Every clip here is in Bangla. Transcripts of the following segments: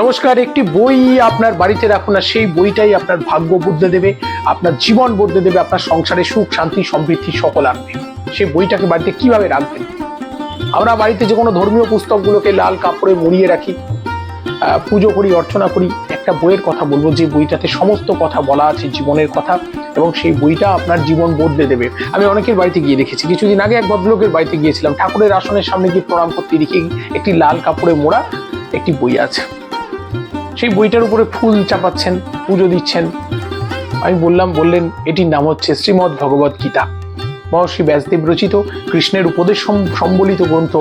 নমস্কার, একটি বই আপনার বাড়িতে রাখুন আর সেই বইটাই আপনার ভাগ্য বদলে দেবে, আপনার জীবন বদলে দেবে, আপনার সংসারে সুখ, শান্তি, সমৃদ্ধি সকল আনবে সেই বইটাকে বাড়িতে কীভাবে রাখবেন? আমরা বাড়িতে যে কোনো ধর্মীয় পুস্তকগুলোকে লাল কাপড়ে মুড়িয়ে রাখি পুজো করি, অর্চনা করি, একটা বইয়ের কথা বলব যে বইটাতে সমস্ত কথা বলা আছে, জীবনের কথা, এবং সেই বইটা আপনার জীবন বদলে দেবে। আমি অনেকের বাড়িতে গিয়ে দেখেছি, কিছুদিন আগে এক ভদ্রলোকের বাড়িতে গিয়েছিলাম, ঠাকুরের আসনের সামনে গিয়ে প্রণাম করতে দেখি, একটি লাল কাপড়ে মোড়া একটি বই আছে। সেই বইটার উপরে ফুল চাপাচ্ছেন, পুজো দিচ্ছেন। আমি বললাম, বললেন, এটির নাম হচ্ছে শ্রীমদ্ ভগবত গীতা। মহর্ষি ব্যাসদেব রচিত কৃষ্ণের উপদেশ সম্বলিত গ্রন্থ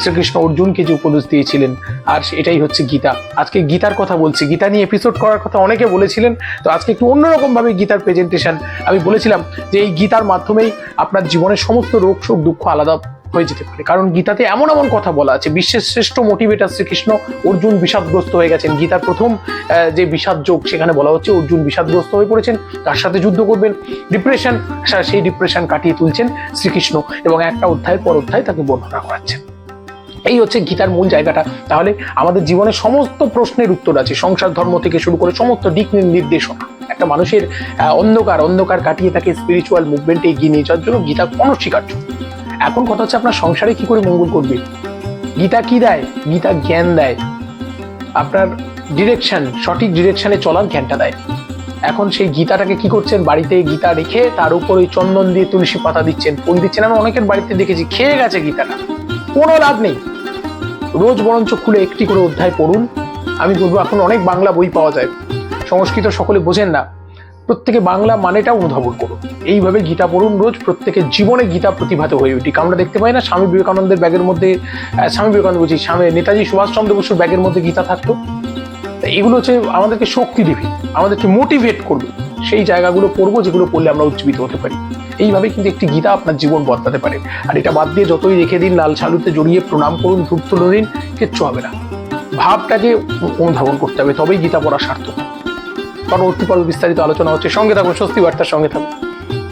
শ্রীকৃষ্ণ অর্জুনকে যে উপদেশ দিয়েছিলেন, আর এটাই হচ্ছে গীতা। আজকে গীতার কথা বলছি। গীতা নিয়ে এপিসোড করার কথা অনেকে বলেছিলেন, তো আজকে একটু অন্যরকম ভাবে গীতার প্রেজেন্টেশন আমি বলেছিলাম যে এই গীতার মাধ্যমেই আপনার জীবনের সমস্ত রোগ, শোক, দুঃখ আলাদা হয়ে যেতে পারে। কারণ গীতাতে এমন এমন কথা বলা আছে, বিশ্বের শ্রেষ্ঠ মোটিভেটার শ্রীকৃষ্ণ অর্জুন বিষাদগ্রস্ত হয়ে গেছেন। গীতার প্রথম যে বিষাদ যোগ, সেখানে বলা হচ্ছে অর্জুন বিষাদগ্রস্ত হয়ে পড়েছেন, তার সাথে যুদ্ধ করবেন। ডিপ্রেশন সেই ডিপ্রেশন কাটিয়ে তুলছেন শ্রীকৃষ্ণ এবং একটা অধ্যায়ের পর অধ্যায় তাকে বর্ণনা করাচ্ছেন। এই হচ্ছে গীতার মূল জায়গাটা। তাহলে আমাদের জীবনে সমস্ত প্রশ্নের উত্তর আছে। সংসার ধর্ম থেকে শুরু করে সমস্ত দিক নির- নির্দেশনা। একটা মানুষের অন্ধকার অন্ধকার কাটিয়ে তাকে স্পিরিচুয়াল মুভমেন্টে এগিয়ে নিয়ে যাওয়ার জন্য গীতা অনস্বীকার্য এখন কথা হচ্ছে আপনার সংসারে কি করে মঙ্গল করবে? গীতা কি দেয়? গীতা জ্ঞান দেয়। আপনার ডিরেকশন সঠিক ডিরেকশনে চলার জ্ঞানটা দেয়। এখন সেই গীতাটাকে কি করছেন? বাড়িতে গীতা রেখে তার উপর ওই চন্দন দিয়ে তুলসী পাতা দিচ্ছেন, ফুল দিচ্ছেন। আমি অনেকের বাড়িতে দেখেছি, খেয়ে গেছে গীতাটা। কোনো লাভ নেই। রোজ বরঞ্চ খুলে একটি করে অধ্যায় পড়ুন। আমি বলব, এখন অনেক বাংলা বই পাওয়া যায়। সংস্কৃত সকলে বোঝেন না। প্রত্যেকে বাংলা মানেটা অনুধাবন করুন। এইভাবে গীতা পড়ুন রোজ প্রত্যেকের জীবনে গীতা প্রতিভাত হয়ে উঠি। আমরা দেখতে পাই না, স্বামী বিবেকানন্দের ব্যাগের মধ্যে স্বামী বিবেকানন্দ বলছি, স্বামী নেতাজি সুভাষচন্দ্র বসুর ব্যাগের মধ্যে গীতা থাকতো। এগুলো হচ্ছে আমাদেরকে শক্তি দিবে, আমাদেরকে মোটিভেট করবে। সেই জায়গাগুলো পড়ব, যেগুলো পড়লে আমরা উজ্জীবিত হতে পারি। এইভাবে কিন্তু একটি গীতা আপনার জীবন বদলাতে পারে। আর এটা বাদ দিয়ে যতই রেখে দিন, লাল সালুতে জড়িয়ে প্রণাম করুন, ধূপ তুলে দিন, কিচ্ছু হবে না। ভাবটাকে অনুধাবন করতে হবে, তবেই গীতা পড়া সার্থক। পরবর্তী পর্ব বিস্তারিত আলোচনা হচ্ছে। সঙ্গে থাকুন স্বস্তি বার্তার সঙ্গে থাকুন।